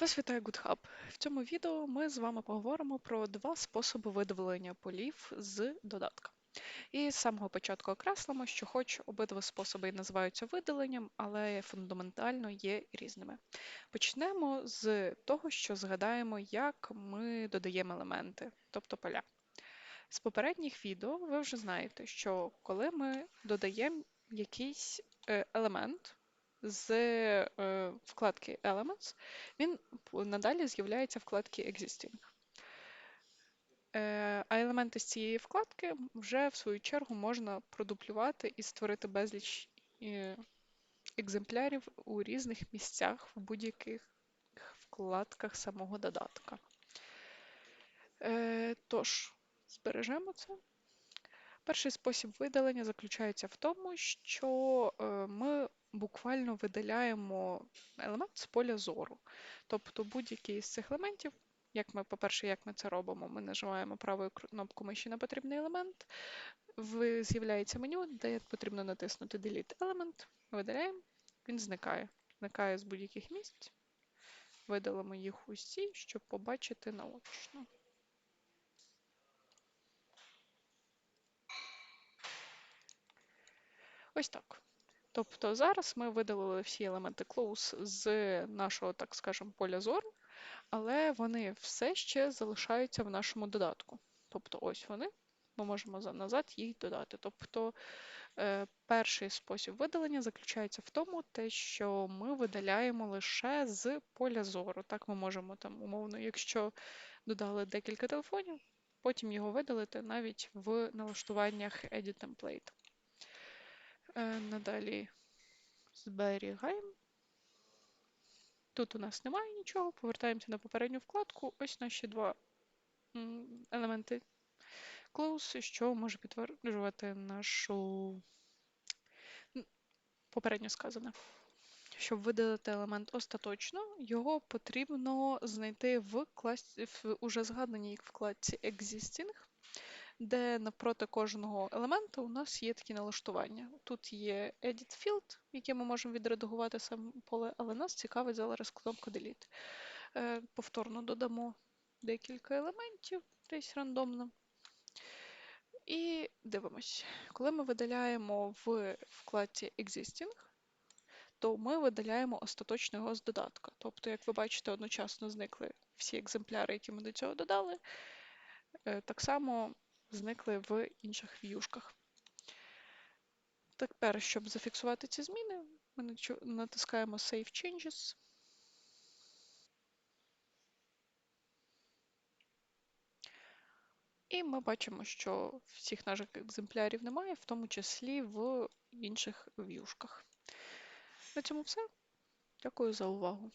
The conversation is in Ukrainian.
Вас вітає GoodHub. В цьому відео ми з вами поговоримо про два способи видавлення полів з додатка. І з самого початку окреслимо, що хоч обидва способи і називаються видаленням, але фундаментально є різними. Почнемо з того, що згадаємо, як ми додаємо елементи, тобто поля. З попередніх відео ви вже знаєте, що коли ми додаємо якийсь е, елемент, з е, вкладки Elements, він надалі з'являється в вкладці Existing. Е, а елементи з цієї вкладки вже в свою чергу можна продуплювати і створити безліч е, екземплярів у різних місцях в будь-яких вкладках самого додатка. Е, тож, збережемо це. Перший спосіб видалення заключається в тому, що ми буквально видаляємо елемент з поля зору. Тобто будь-який з цих елементів, як ми, по-перше, як ми це робимо, ми нажимаємо правою кнопку миші на потрібний елемент, з'являється меню, де потрібно натиснути Delete Element, видаляємо, він зникає. Зникає з будь-яких місць. Видалимо їх усі, щоб побачити наочно. Ось так. Тобто зараз ми видалили всі елементи close з нашого, так скажемо, поля зору, але вони все ще залишаються в нашому додатку. Тобто, ось вони, ми можемо назад їх додати. Тобто е, перший спосіб видалення заключається в тому, те, що ми видаляємо лише з поля зору. Так ми можемо там, умовно, якщо додали декілька телефонів, потім його видалити навіть в налаштуваннях Edit Template. Е, надалі зберігаємо. Тут у нас немає нічого, повертаємося на попередню вкладку. Ось наші два елементи close, що може підтверджувати нашу попередньо сказане. Щоб видалити елемент остаточно, його потрібно знайти в класі в уже згаданій вкладці Existing де навпроти кожного елемента у нас є такі налаштування. Тут є Edit Field, який ми можемо відредагувати саме поле, але нас цікавить зараз кнопка Delete. Е, повторно додамо декілька елементів, десь рандомно. І дивимось, коли ми видаляємо в вкладці Existing, то ми видаляємо остаточно його з додатка. Тобто, як ви бачите, одночасно зникли всі екземпляри, які ми до цього додали. Е, так само зникли в інших в'юшках. Тепер, щоб зафіксувати ці зміни, ми натискаємо Save Changes. І ми бачимо, що всіх наших екземплярів немає, в тому числі в інших в'юшках. На цьому все. Дякую за увагу.